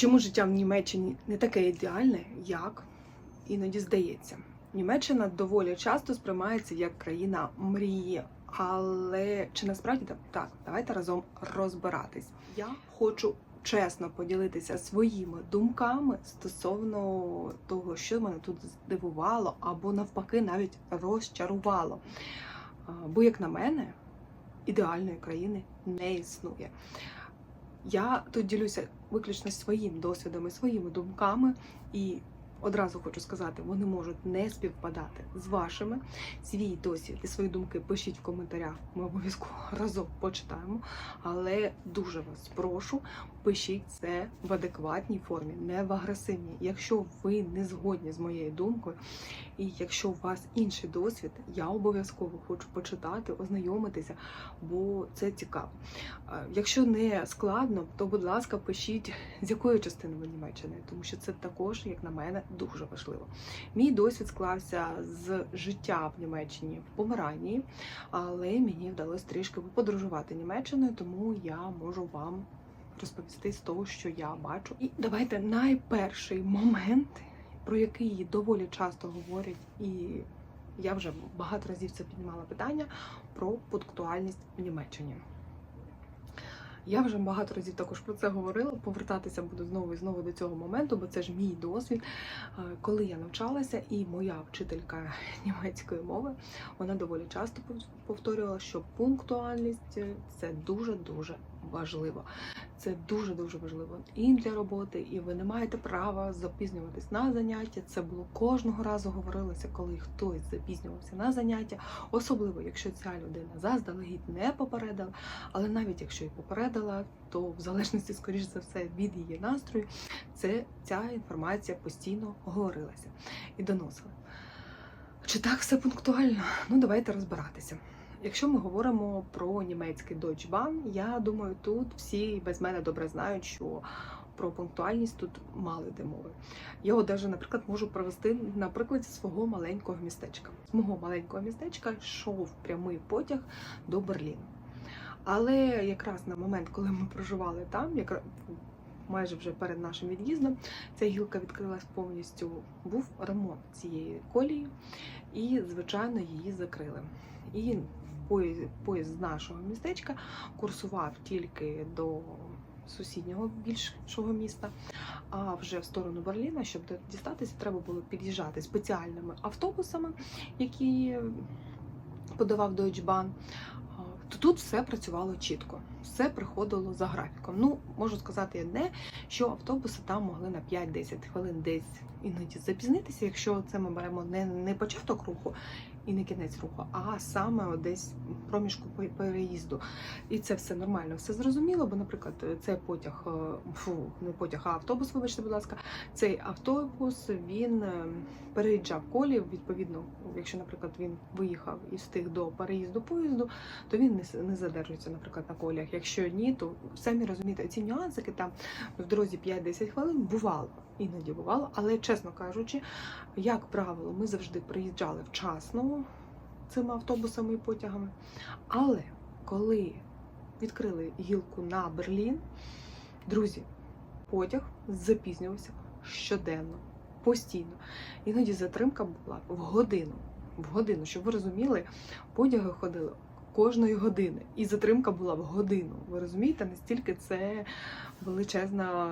Чому життя в Німеччині не таке ідеальне, як іноді здається? Німеччина доволі часто сприймається як країна мрії. Але чи насправді так? Давайте разом розбиратись. Я хочу чесно поділитися своїми думками стосовно того, що мене тут здивувало, або навпаки, навіть розчарувало. Бо, як на мене, ідеальної країни не існує. Я тут ділюся виключно своїм досвідом і своїми думками, і одразу хочу сказати, вони можуть не співпадати з вашими. Свій досвід і свої думки пишіть в коментарях. Ми обов'язково разом почитаємо. Але дуже вас прошу, пишіть це в адекватній формі, не в агресивній. Якщо ви не згодні з моєю думкою, і якщо у вас інший досвід, я обов'язково хочу почитати, ознайомитися, бо це цікаво. Якщо не складно, то будь ласка, пишіть з якої частини ви Німеччини, тому що це також, як на мене, дуже важливо. Мій досвід склався з життя в Німеччині в Померанії, але мені вдалося трішки подорожувати Німеччиною, тому я можу вам розповісти з того, що я бачу. І давайте найперший момент, про який доволі часто говорять, і я вже багато разів це піднімала питання про пунктуальність в Німеччині. Я вже багато разів також про це говорила. Повертатися буду знову і знову до цього моменту, бо це ж мій досвід. Е, Коли я навчалася, і моя вчителька німецької мови вона доволі часто повторювала, що пунктуальність е, це дуже дуже важливо. Це дуже дуже важливо і для роботи, і ви не маєте права запізнюватись на заняття. Це було кожного разу говорилося, коли хтось запізнювався на заняття, особливо якщо ця людина заздалегідь не попередила. Але навіть якщо і попередила, то в залежності, скоріш за все, від її настрою, це ця інформація постійно говорилася і доносила. Чи так все пунктуально? Ну, давайте розбиратися. Якщо ми говоримо про німецький Deutsche Bahn, я думаю, тут всі без мене добре знають, що про пунктуальність тут мало йде мови. Я от даже, наприклад, можу провести на прикладі свого маленького містечка. З мого маленького містечка йшов прямий потяг до Берліну. Але якраз на момент, коли ми проживали там, якраз майже вже перед нашим від'їздом, ця гілка відкрилась повністю. Був ремонт цієї колії, і, звичайно, її закрили. І поїзд, з нашого містечка курсував тільки до сусіднього більшого міста. А вже в сторону Берліна, щоб дістатися, треба було під'їжджати спеціальними автобусами, які подавав Deutsche Bahn. То тут все працювало чітко, все приходило за графіком. Ну, можу сказати одне, що автобуси там могли на 5-10 хвилин десь іноді запізнитися, якщо це ми беремо не, не початок руху і не кінець руху, а саме десь проміжку пе- переїзду. І це все нормально, все зрозуміло, бо, наприклад, цей потяг, е, фу, не потяг, а автобус, вибачте, будь ласка, цей автобус він е, переїжджав колі. Відповідно, якщо, наприклад, він виїхав і встиг до переїзду поїзду, то він не, задержується, наприклад, на коліях. Якщо ні, то самі розумієте, ці нюансики там в дорозі 5-10 хвилин бувало, іноді бувало, але чесно кажучи, як правило, ми завжди приїжджали вчасно цими автобусами і потягами. Але коли відкрили гілку на Берлін, друзі, потяг запізнювався щоденно, постійно. Іноді затримка була в годину. В годину, щоб ви розуміли, потяги ходили кожної години, і затримка була в годину. Ви розумієте, настільки це величезна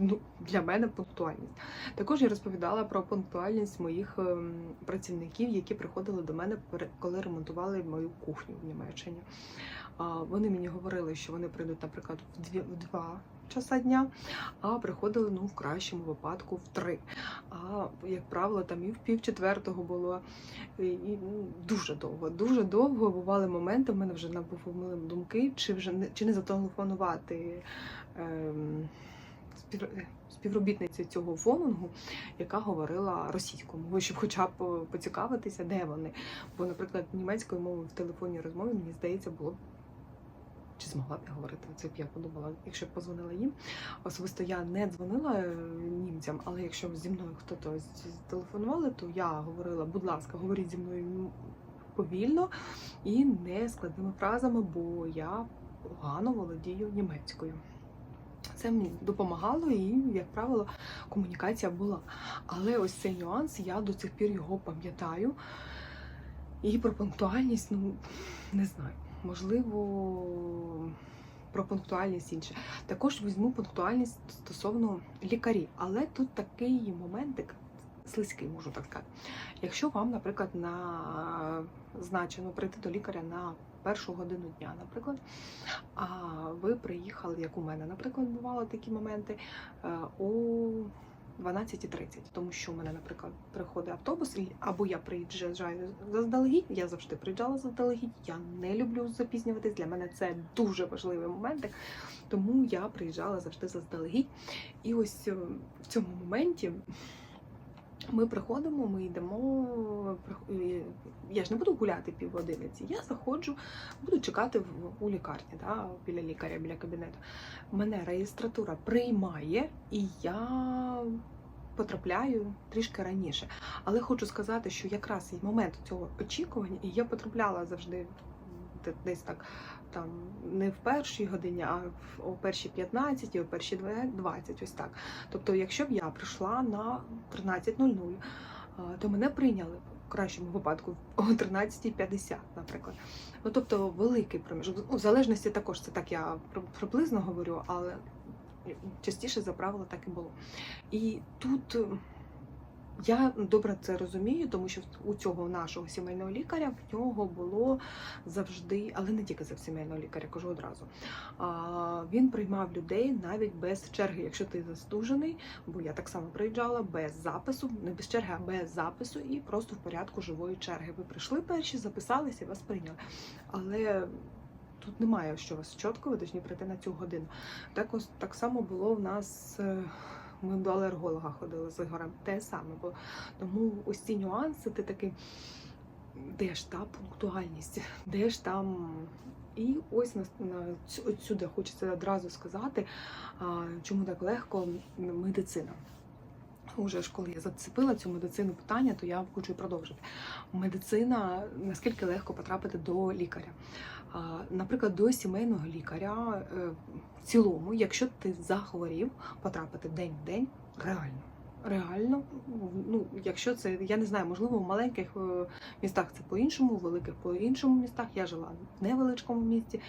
ну, для мене пунктуальність. Також я розповідала про пунктуальність моїх ем, працівників, які приходили до мене, коли ремонтували мою кухню в Німеччині. Вони мені говорили, що вони прийдуть, наприклад, в дві в два часа дня, а приходили ну в кращому випадку в три. А як правило, там і в пів четвертого було і, і, ну, дуже довго. Дуже довго бували моменти. В мене вже набували думки, чи вже не чи не зателефонувати. Ем, спів- співробітниці цього фонгу, яка говорила російською мовою, щоб хоча б е, поцікавитися, де вони. Бо, наприклад, німецькою мовою в телефонній розмові, мені здається, було б. Чи змогла б я говорити? Це б я подумала, якщо б позвонила їм. Особисто я не дзвонила е, німцям, але якщо зі мною хтось телефонували, то я говорила, будь ласка, говоріть зі мною повільно і не складними фразами, бо я погано володію німецькою. Це мені допомагало, і, як правило, комунікація була. Але ось цей нюанс, я до цих пір його пам'ятаю. І про пунктуальність, ну не знаю, можливо, про пунктуальність інше. Також візьму пунктуальність стосовно лікарів, але тут такий моментик слизький, можу так сказати. Якщо вам, наприклад, назначено прийти до лікаря на першу годину дня, наприклад, а ви приїхали, як у мене, наприклад, бували такі моменти е, о 12.30, тому що у мене, наприклад, приходить автобус, або я приїжджаю заздалегідь, я завжди приїжджала заздалегідь, я не люблю запізнюватись, для мене це дуже важливий момент, тому я приїжджала завжди заздалегідь. І ось е, в цьому моменті ми приходимо, ми йдемо. Я ж не буду гуляти пів одиниці. Я заходжу, буду чекати в, у лікарні, да, біля лікаря, біля кабінету. Мене реєстратура приймає, і я потрапляю трішки раніше. Але хочу сказати, що якраз і момент цього очікування, і я потрапляла завжди десь так. Там не в першій годині, а в о першій 15, о першій 20, ось так. Тобто, якщо б я прийшла на 13.00, то мене прийняли в кращому випадку о 13.50, наприклад. Ну тобто великий проміжок. Ну, в залежності також це так я при- приблизно говорю, але частіше за правило так і було. І тут я добре це розумію, тому що у цього нашого сімейного лікаря в нього було завжди, але не тільки за сімейного лікаря, кажу одразу. А, він приймав людей навіть без черги, якщо ти застужений, бо я так само приїжджала без запису, не без черги, а без запису, і просто в порядку живої черги. Ви прийшли перші, записалися і вас прийняли. Але тут немає що вас чітко, ви повинні прийти на цю годину. Так ось так само було в нас. Ми до алерголога ходили з Ігорем. Те саме було. Тому ось ці нюанси, ти такий, де ж та пунктуальність, де ж там. І ось на, на цю- от сюди хочеться одразу сказати, а, чому так легко медицина. Уже ж коли я зацепила цю медицину питання, то я хочу продовжити. Медицина наскільки легко потрапити до лікаря. Наприклад, до сімейного лікаря е, в цілому, якщо ти захворів, потрапити день в день реально. Реально, ну якщо це я не знаю, можливо, в маленьких е, містах це по-іншому, в великих по-іншому містах. Я жила в невеличкому місті.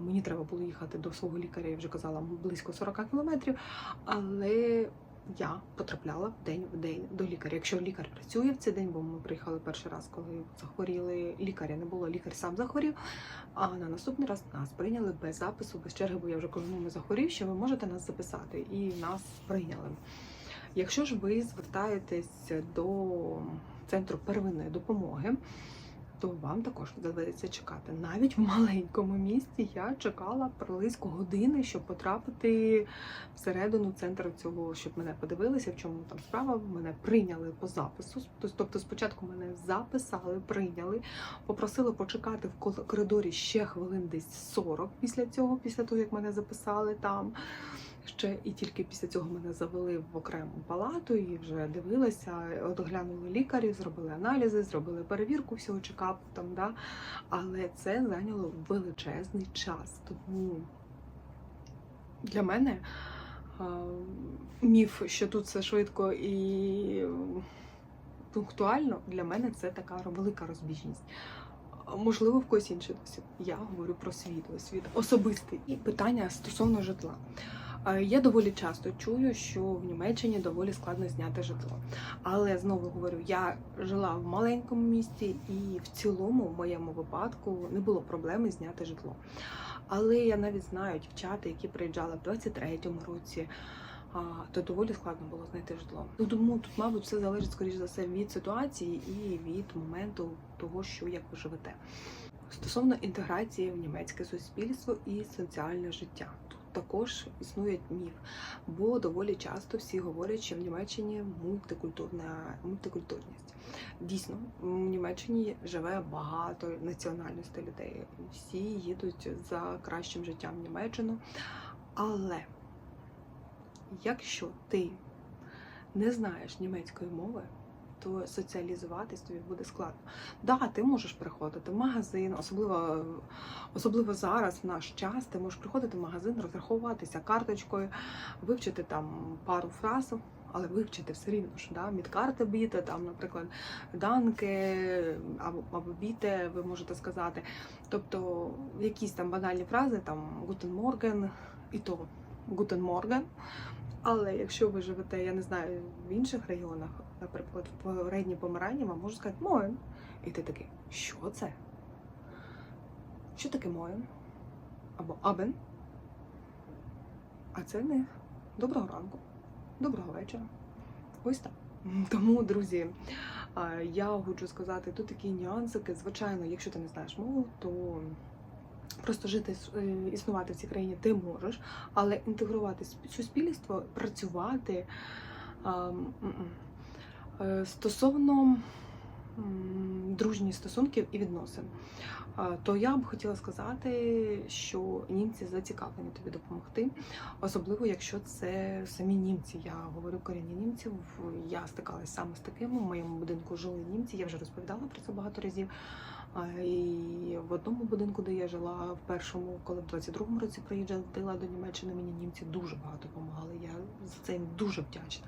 Мені треба було їхати до свого лікаря, я вже казала, близько 40 кілометрів. Але я потрапляла день в день до лікаря. Якщо лікар працює в цей день, бо ми приїхали перший раз, коли захворіли, лікаря не було, лікар сам захворів. А на наступний раз нас прийняли без запису, без черги, бо я вже ну ми захворів, що ви можете нас записати, і нас прийняли. Якщо ж ви звертаєтесь до центру первинної допомоги, то вам також доведеться чекати. Навіть в маленькому місті я чекала близько години, щоб потрапити всередину центру цього, щоб мене подивилися, в чому там справа. Мене прийняли по запису. Тобто спочатку мене записали, прийняли, попросили почекати в коридорі ще хвилин десь 40 після цього, після того як мене записали там. Ще і тільки після цього мене завели в окрему палату і вже дивилися, оглянули лікарі, зробили аналізи, зробили перевірку всього чекапу там, да. Але це зайняло величезний час. Тому для мене міф, що тут все швидко і пунктуально, для мене це така велика розбіжність. Можливо, в когось інший досвід. Я говорю про свій досвід особистий. І питання стосовно житла. Я доволі часто чую, що в Німеччині доволі складно зняти житло. Але знову говорю, я жила в маленькому місті, і в цілому, в моєму випадку, не було проблеми зняти житло. Але я навіть знаю дівчата, які приїжджали в 23-му році, то доволі складно було знайти житло. Ну, тому тут, мабуть, все залежить скоріш за все від ситуації і від моменту того, що як ви живете. Стосовно інтеграції в німецьке суспільство і соціальне життя. Також існує міф, бо доволі часто всі говорять, що в Німеччині мультикультурна мультикультурність. Дійсно, в Німеччині живе багато національностей людей. Всі їдуть за кращим життям в Німеччину. Але якщо ти не знаєш німецької мови, то соціалізуватись тобі буде складно. Да, ти можеш приходити в магазин, особливо, особливо зараз, в наш час, ти можеш приходити в магазин, розраховуватися карточкою, вивчити там пару фраз, але вивчити все рівно ж, да? мідкарти біти, там, наприклад, данки або, або біте, ви можете сказати. Тобто якісь там банальні фрази, там Гутен Морген і то Гутен Морген. Але якщо ви живете, я не знаю, в інших регіонах, наприклад, в передній Померанні, вам можуть сказати Моєн. І ти такий, що це? Що таке Моєн? Або Абен. А це них доброго ранку, доброго вечора. Ось так. Тому, друзі, я хочу сказати, тут такі нюансики. Звичайно, якщо ти не знаєш мову, то просто жити, е, існувати в цій країні ти можеш, але інтегрувати суспільство, працювати. Е, стосовно дружніх стосунків і відносин, то я б хотіла сказати, що німці зацікавлені тобі допомогти, особливо якщо це самі німці. Я говорю корінні німців. Я стикалася саме з таким. У моєму будинку жили німці. Я вже розповідала про це багато разів. І в одному будинку, де я жила, в першому, коли в 22-му році приїжджала до Німеччини, мені німці дуже багато допомагали. Я за це їм дуже вдячна.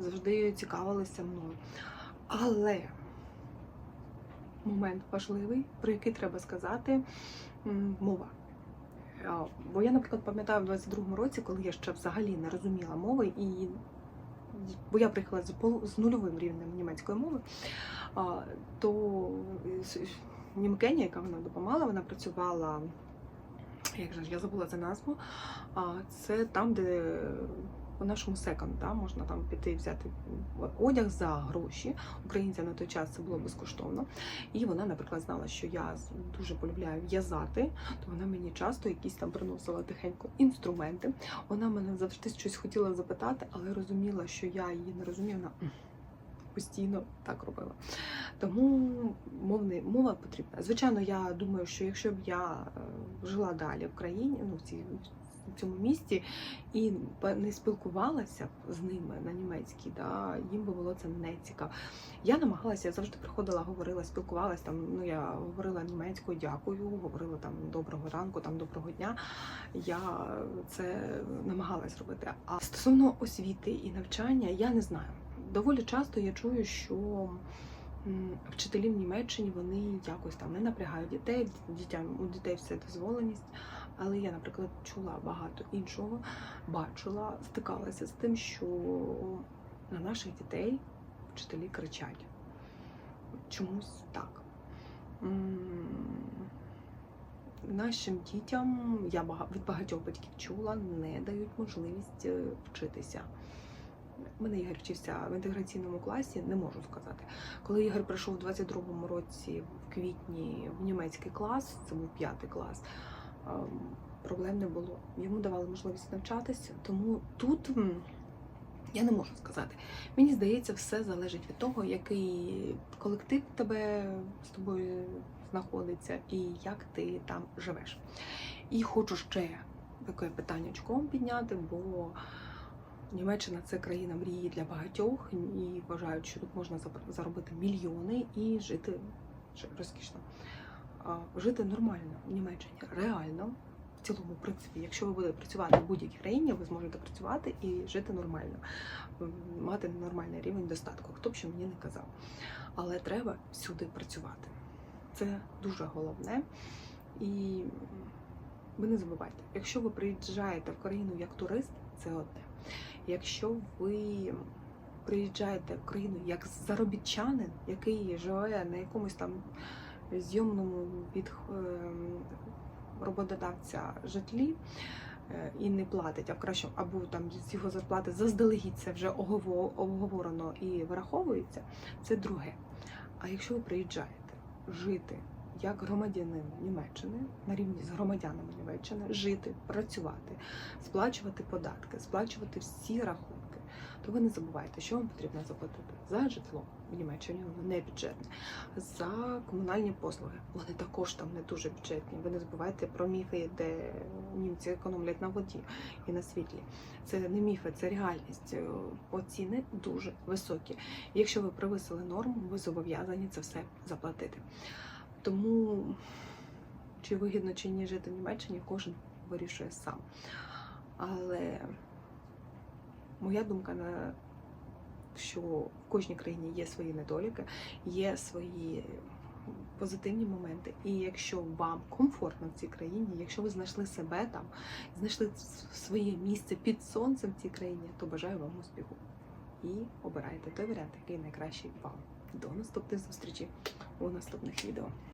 Завжди цікавилися мною. Але момент важливий, про який треба сказати, мова. Бо я, наприклад, пам'ятаю в 22-му році, коли я ще взагалі не розуміла мови, і бо я приїхала з, з нульовим рівнем німецької мови, то німкеня, яка вона допомагала, вона працювала. Як же я забула за назву? Це там, де у нашому секонд, да, можна там піти взяти одяг за гроші. Українцям на той час це було безкоштовно. І вона, наприклад, знала, що я дуже полюбляю в'язати, то вона мені часто якісь там приносила тихенько інструменти. Вона мене завжди щось хотіла запитати, але розуміла, що я її не розумію. Вона постійно так робила. Тому мовний, мова потрібна. Звичайно, я думаю, що якщо б я е, жила далі в країні, ну в цій в цьому місті і не спілкувалася з ними на німецькій, да, їм би було це не цікаво. Я намагалася, я завжди приходила, говорила, спілкувалася там. Ну я говорила німецькою, дякую, говорила там доброго ранку, там доброго дня. Я це намагалась робити. А стосовно освіти і навчання, я не знаю. Доволі часто я чую, що вчителі в Німеччині вони якось там не напрягають дітей, дітям у дітей все дозволеність. Але я, наприклад, чула багато іншого, бачила, стикалася з тим, що на наших дітей вчителі кричать. Чомусь так. Нашим дітям я від багатьох батьків чула, не дають можливість е, вчитися. Мене Ігор вчився в інтеграційному класі, не можу сказати. Коли Ігор прийшов у 22-му році в квітні в німецький клас, це був п'ятий клас, проблем не було. Йому давали можливість навчатися, тому тут я не можу сказати. Мені здається, все залежить від того, який колектив тебе з тобою знаходиться і як ти там живеш. І хочу ще таке питаннячком підняти, бо Німеччина це країна мрії для багатьох і вважають, що тут можна заробити мільйони і жити розкішно. Жити нормально в Німеччині, реально. В цілому, принципі, якщо ви будете працювати в будь-якій країні, ви зможете працювати і жити нормально, мати нормальний рівень достатку. Хто б що мені не казав. Але треба всюди працювати. Це дуже головне. І ви не забувайте, якщо ви приїжджаєте в країну як турист, це одне. Якщо ви приїжджаєте в країну як заробітчанин, який живе на якомусь там зйомному від ем, роботодавця житлі е, і не платить, а в кращому або там з його зарплати заздалегідь це вже обговорено і враховується, це друге. А якщо ви приїжджаєте жити як громадянин Німеччини на рівні з громадянами Німеччини, жити, працювати, сплачувати податки, сплачувати всі рахунки, то ви не забувайте, що вам потрібно заплатити за житло в Німеччині, воно не бюджетне, за комунальні послуги. Вони також там не дуже бюджетні. Ви не забувайте про міфи, де німці економлять на воді і на світлі. Це не міфи, це реальність. Е, Оціни дуже високі. Якщо ви превисили норму, ви зобов'язані це все заплатити. Тому чи вигідно чи ні жити в Німеччині, кожен вирішує сам. Але моя думка на що в кожній країні є свої недоліки, є свої позитивні моменти. І якщо вам комфортно в цій країні, якщо ви знайшли себе там, знайшли своє місце під сонцем в цій країні, то бажаю вам успіху. І обирайте той варіант, який найкращий вам. До наступних зустрічей у наступних відео.